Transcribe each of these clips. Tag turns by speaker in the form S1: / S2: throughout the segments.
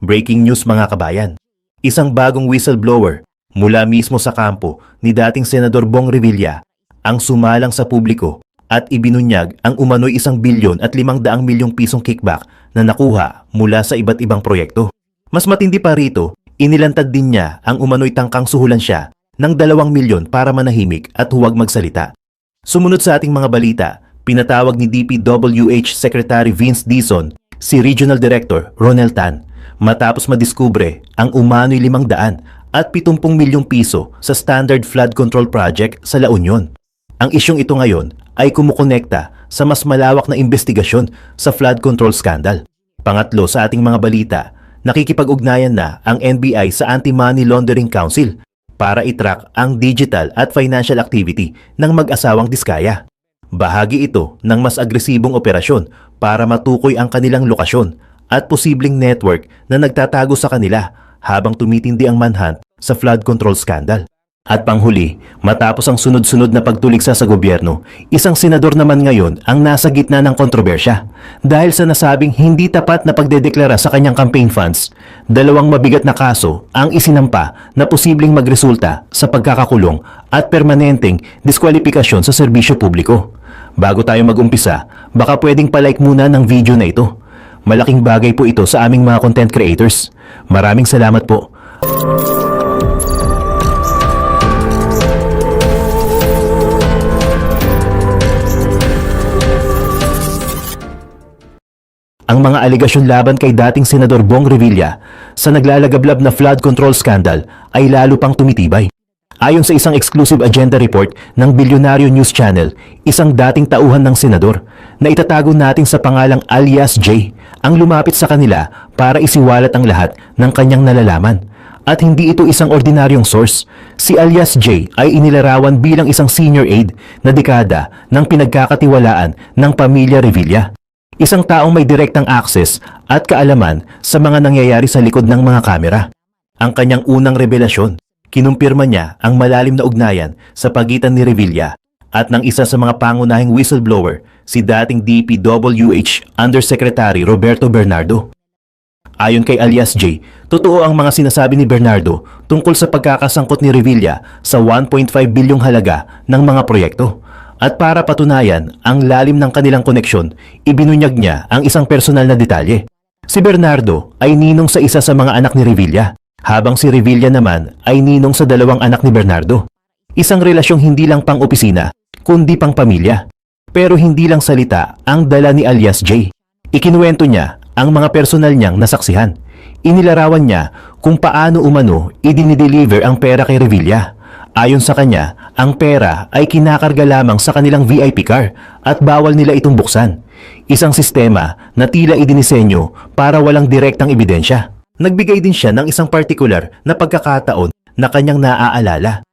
S1: Breaking news mga kabayan. Isang bagong whistleblower mula mismo sa kampo ni dating Senador Bong Revilla ang sumalang sa publiko at ibinunyag ang umano'y isang bilyon at limang daang milyong pisong kickback na nakuha mula sa iba't ibang proyekto. Mas matindi pa rito, inilantad din niya ang umano'y tangkang suhulan siya ng dalawang milyon para manahimik at huwag magsalita. Sumunod sa ating mga balita, pinatawag ni DPWH Secretary Vince Dizon si Regional Director Ronel Tan matapos madiskubre ang umano'y limang daan at 70 milyong piso sa Standard Flood Control Project sa La Union. Ang isyong ito ngayon ay kumukonekta sa mas malawak na investigasyon sa flood control scandal. Pangatlo sa ating mga balita, nakikipag-ugnayan na ang NBI sa Anti-Money Laundering Council para itrack ang digital at financial activity ng mag-asawang diskaya. Bahagi ito ng mas agresibong operasyon para matukoy ang kanilang lokasyon at posibleng network na nagtatago sa kanila habang tumitindi ang manhunt sa flood control scandal. At panghuli, matapos ang sunod-sunod na pagtuliksa sa gobyerno, isang senador naman ngayon ang nasa gitna ng kontrobersya dahil sa nasabing hindi tapat na pagdedeklara sa kanyang campaign funds. Dalawang mabigat na kaso ang isinampa na posibleng magresulta sa pagkakakulong at permanenteng diskwalifikasyon sa serbisyo publiko. Bago tayo mag-umpisa, baka pwedeng palike muna ng video na ito. Malaking bagay po ito sa aming mga content creators. Maraming salamat po. ang mga aligasyon laban kay dating Senador Bong Revilla sa naglalagablab na flood control scandal ay lalo pang tumitibay. Ayon sa isang exclusive agenda report ng Bilyonaryo News Channel, isang dating tauhan ng senador na itatago natin sa pangalang alias J ang lumapit sa kanila para isiwalat ang lahat ng kanyang nalalaman. At hindi ito isang ordinaryong source. Si alias J ay inilarawan bilang isang senior aide na dekada ng pinagkakatiwalaan ng pamilya Revilla. Isang taong may direktang access at kaalaman sa mga nangyayari sa likod ng mga kamera. Ang kanyang unang revelasyon, kinumpirma niya ang malalim na ugnayan sa pagitan ni Revilla at ng isa sa mga pangunahing whistleblower, si dating DPWH Undersecretary Roberto Bernardo. Ayon kay alias J, totoo ang mga sinasabi ni Bernardo tungkol sa pagkakasangkot ni Revilla sa 1.5 bilyong halaga ng mga proyekto. At para patunayan ang lalim ng kanilang koneksyon, ibinunyag niya ang isang personal na detalye. Si Bernardo ay ninong sa isa sa mga anak ni Revilla, habang si Revilla naman ay ninong sa dalawang anak ni Bernardo. Isang relasyong hindi lang pang opisina, kundi pang pamilya. Pero hindi lang salita ang dala ni alias J. Ikinuwento niya ang mga personal niyang nasaksihan. Inilarawan niya kung paano umano idinideliver ang pera kay Revilla. Ayon sa kanya, ang pera ay kinakarga lamang sa kanilang VIP car at bawal nila itong buksan. Isang sistema na tila idinisenyo para walang direktang ebidensya. Nagbigay din siya ng isang partikular na pagkakataon na kanyang naaalala.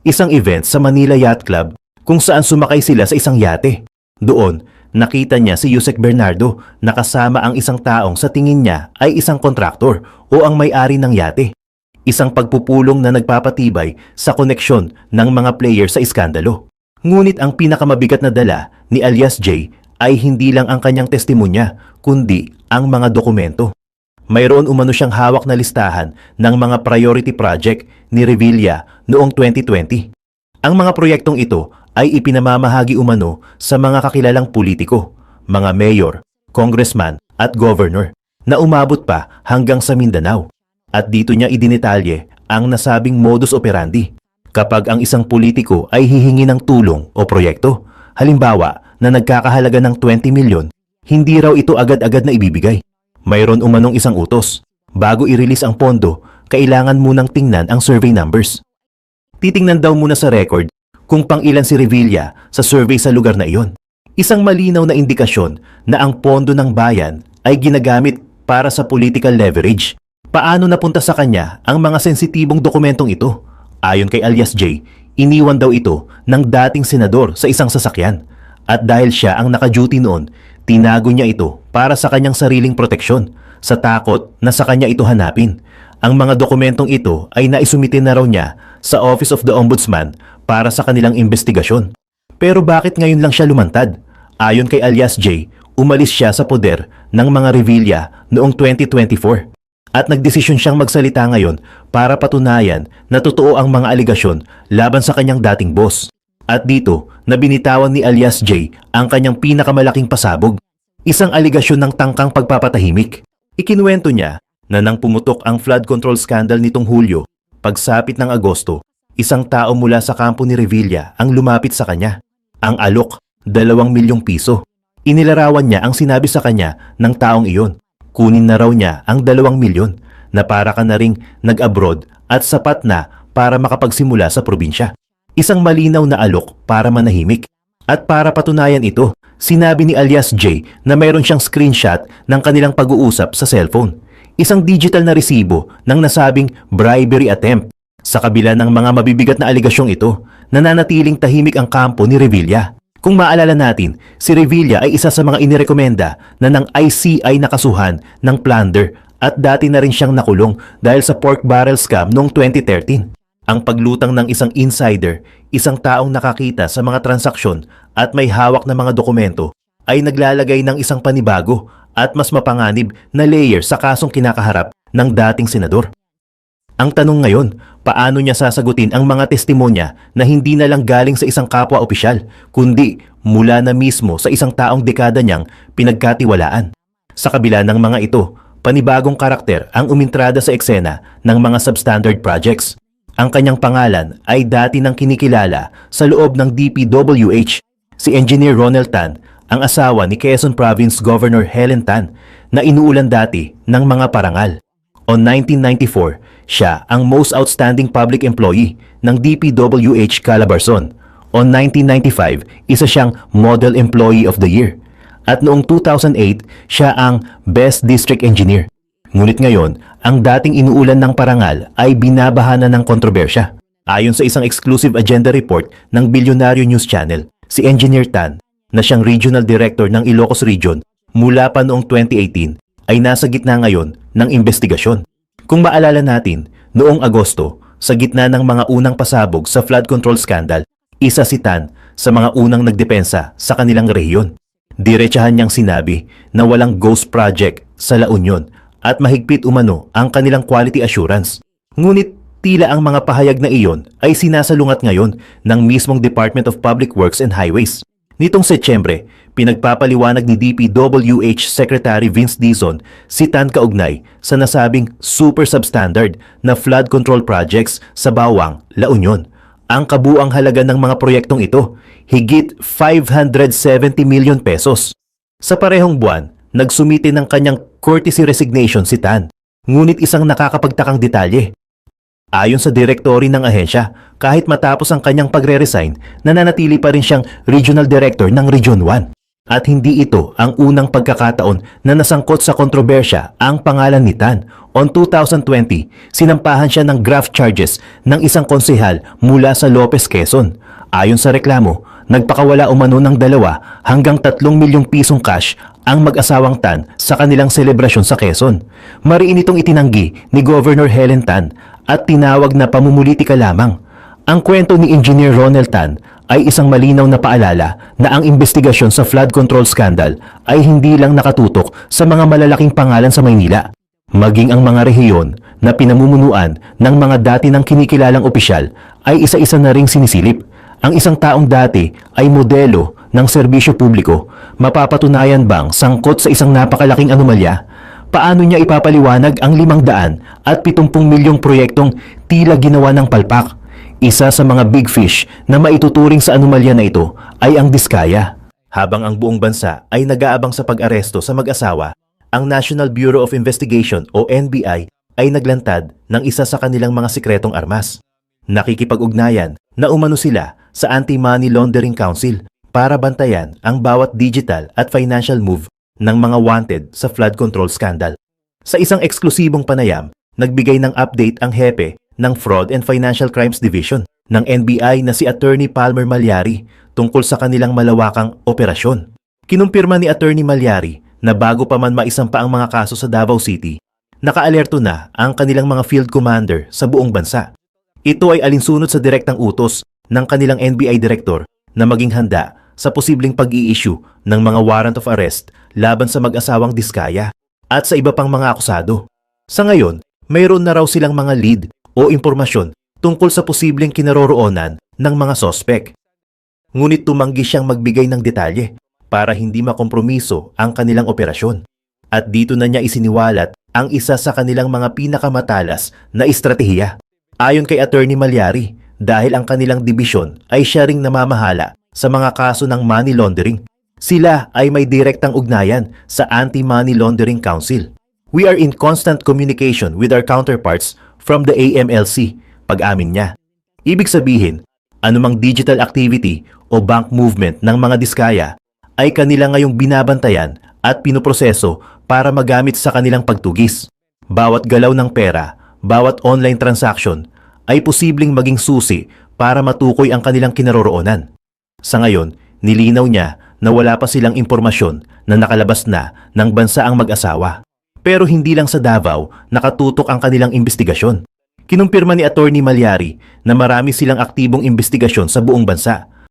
S1: Isang event sa Manila Yacht Club kung saan sumakay sila sa isang yate. Doon, nakita niya si Yusek Bernardo na kasama ang isang taong sa tingin niya ay isang kontraktor o ang may-ari ng yate isang pagpupulong na nagpapatibay sa koneksyon ng mga player sa iskandalo. Ngunit ang pinakamabigat na dala ni alias J ay hindi lang ang kanyang testimonya, kundi ang mga dokumento. Mayroon umano siyang hawak na listahan ng mga priority project ni Revilla noong 2020. Ang mga proyektong ito ay ipinamamahagi umano sa mga kakilalang politiko, mga mayor, congressman at governor na umabot pa hanggang sa Mindanao. At dito niya idinitalye ang nasabing modus operandi. Kapag ang isang politiko ay hihingi ng tulong o proyekto, halimbawa na nagkakahalaga ng 20 milyon, hindi raw ito agad-agad na ibibigay. Mayroon umanong isang utos. Bago i-release ang pondo, kailangan munang tingnan ang survey numbers. Titingnan daw muna sa record kung pang ilan si Revilla sa survey sa lugar na iyon. Isang malinaw na indikasyon na ang pondo ng bayan ay ginagamit para sa political leverage Paano napunta sa kanya ang mga sensitibong dokumentong ito? Ayon kay alias J, iniwan daw ito ng dating senador sa isang sasakyan. At dahil siya ang naka-duty noon, tinago niya ito para sa kanyang sariling proteksyon sa takot na sa kanya ito hanapin. Ang mga dokumentong ito ay naisumitin na raw niya sa Office of the Ombudsman para sa kanilang investigasyon. Pero bakit ngayon lang siya lumantad? Ayon kay alias J, umalis siya sa poder ng mga Revilla noong 2024 At nagdesisyon siyang magsalita ngayon para patunayan na totoo ang mga aligasyon laban sa kanyang dating boss. At dito, nabinitawan ni alias J ang kanyang pinakamalaking pasabog. Isang aligasyon ng tangkang pagpapatahimik. Ikinuwento niya na nang pumutok ang flood control scandal nitong Hulyo, pagsapit ng Agosto, isang tao mula sa kampo ni Revilla ang lumapit sa kanya. Ang alok, dalawang milyong piso. Inilarawan niya ang sinabi sa kanya ng taong iyon. Kunin na raw niya ang dalawang milyon na para ka na ring nag-abroad at sapat na para makapagsimula sa probinsya. Isang malinaw na alok para manahimik. At para patunayan ito, sinabi ni alias J na mayroon siyang screenshot ng kanilang pag-uusap sa cellphone. Isang digital na resibo ng nasabing bribery attempt. Sa kabila ng mga mabibigat na aligasyong ito, nananatiling tahimik ang kampo ni Revilla. Kung maalala natin, si Revilla ay isa sa mga inirekomenda na ng ICI nakasuhan ng plunder at dati na rin siyang nakulong dahil sa pork barrel scam noong 2013. Ang paglutang ng isang insider, isang taong nakakita sa mga transaksyon at may hawak na mga dokumento ay naglalagay ng isang panibago at mas mapanganib na layer sa kasong kinakaharap ng dating senador. Ang tanong ngayon, paano niya sasagutin ang mga testimonya na hindi na lang galing sa isang kapwa opisyal, kundi mula na mismo sa isang taong dekada niyang pinagkatiwalaan. Sa kabila ng mga ito, panibagong karakter ang umintrada sa eksena ng mga substandard projects. Ang kanyang pangalan ay dati nang kinikilala sa loob ng DPWH, si Engineer Ronald Tan, ang asawa ni Quezon Province Governor Helen Tan na inuulan dati ng mga parangal. On 1994, siya ang most outstanding public employee ng DPWH Calabarzon. On 1995, isa siyang Model Employee of the Year. At noong 2008, siya ang Best District Engineer. Ngunit ngayon, ang dating inuulan ng parangal ay binabahanan ng kontrobersya. Ayon sa isang exclusive agenda report ng Bilyonaryo News Channel, si Engineer Tan, na siyang Regional Director ng Ilocos Region mula pa noong 2018, ay nasa gitna ngayon ng investigasyon. Kung maalala natin, noong Agosto, sa gitna ng mga unang pasabog sa flood control scandal, isa si Tan sa mga unang nagdepensa sa kanilang rehiyon. Diretsahan niyang sinabi na walang ghost project sa La Union at mahigpit umano ang kanilang quality assurance. Ngunit tila ang mga pahayag na iyon ay sinasalungat ngayon ng mismong Department of Public Works and Highways. Nitong Setyembre, pinagpapaliwanag ni DPWH Secretary Vince Dizon si Tan kaugnay sa nasabing super substandard na flood control projects sa Bawang, La Union. Ang kabuang halaga ng mga proyektong ito, higit 570 million pesos. Sa parehong buwan, nagsumite ng kanyang courtesy resignation si Tan. Ngunit isang nakakapagtakang detalye. Ayon sa direktory ng ahensya, kahit matapos ang kanyang pagre-resign, nananatili pa rin siyang regional director ng Region 1. At hindi ito ang unang pagkakataon na nasangkot sa kontrobersya ang pangalan ni Tan. On 2020, sinampahan siya ng graft charges ng isang konsehal mula sa Lopez, Quezon. Ayon sa reklamo, nagpakawala umano ng dalawa hanggang 3 milyong pisong cash ang mag-asawang Tan sa kanilang selebrasyon sa Quezon. Mariin itong itinanggi ni Governor Helen Tan at tinawag na pamumulitika lamang. Ang kwento ni Engineer Ronald Tan ay isang malinaw na paalala na ang investigasyon sa flood control scandal ay hindi lang nakatutok sa mga malalaking pangalan sa Maynila, maging ang mga rehiyon na pinamumunuan ng mga dati ng kinikilalang opisyal ay isa-isa na ring sinisilip. Ang isang taong dati ay modelo ng serbisyo publiko, mapapatunayan bang sangkot sa isang napakalaking anomalya? Paano niya ipapaliwanag ang 500 at 70 milyong proyektong tila ginawa ng palpak? Isa sa mga big fish na maituturing sa anomalya na ito ay ang Diskaya. Habang ang buong bansa ay nag-aabang sa pag-aresto sa mag-asawa, ang National Bureau of Investigation o NBI ay naglantad ng isa sa kanilang mga sikretong armas. Nakikipag-ugnayan na umano sila sa Anti-Money Laundering Council para bantayan ang bawat digital at financial move ng mga wanted sa flood control scandal. Sa isang eksklusibong panayam, nagbigay ng update ang hepe ng Fraud and Financial Crimes Division ng NBI na si Attorney Palmer Malyari tungkol sa kanilang malawakang operasyon. Kinumpirma ni Attorney Malyari na bago pa man maisampa ang mga kaso sa Davao City, nakaalerto na ang kanilang mga field commander sa buong bansa. Ito ay alinsunod sa direktang utos ng kanilang NBI director na maging handa sa posibleng pag-i-issue ng mga warrant of arrest laban sa mag-asawang Diskaya at sa iba pang mga akusado. Sa ngayon, mayroon na raw silang mga lead o impormasyon tungkol sa posibleng kinaroroonan ng mga sospek. Ngunit tumanggi siyang magbigay ng detalye para hindi makompromiso ang kanilang operasyon. At dito na niya isiniwalat ang isa sa kanilang mga pinakamatalas na estratehiya. Ayon kay Attorney Malyari, dahil ang kanilang dibisyon ay siya ring namamahala sa mga kaso ng money laundering. Sila ay may direktang ugnayan sa Anti-Money Laundering Council. We are in constant communication with our counterparts from the AMLC, pag-amin niya. Ibig sabihin, anumang digital activity o bank movement ng mga diskaya ay kanila ngayong binabantayan at pinoproseso para magamit sa kanilang pagtugis. Bawat galaw ng pera, bawat online transaction ay posibleng maging susi para matukoy ang kanilang kinaroroonan. Sa ngayon, nilinaw niya na wala pa silang impormasyon na nakalabas na ng bansa ang mag-asawa. Pero hindi lang sa Davao nakatutok ang kanilang investigasyon. Kinumpirma ni Attorney Malyari na marami silang aktibong investigasyon sa buong bansa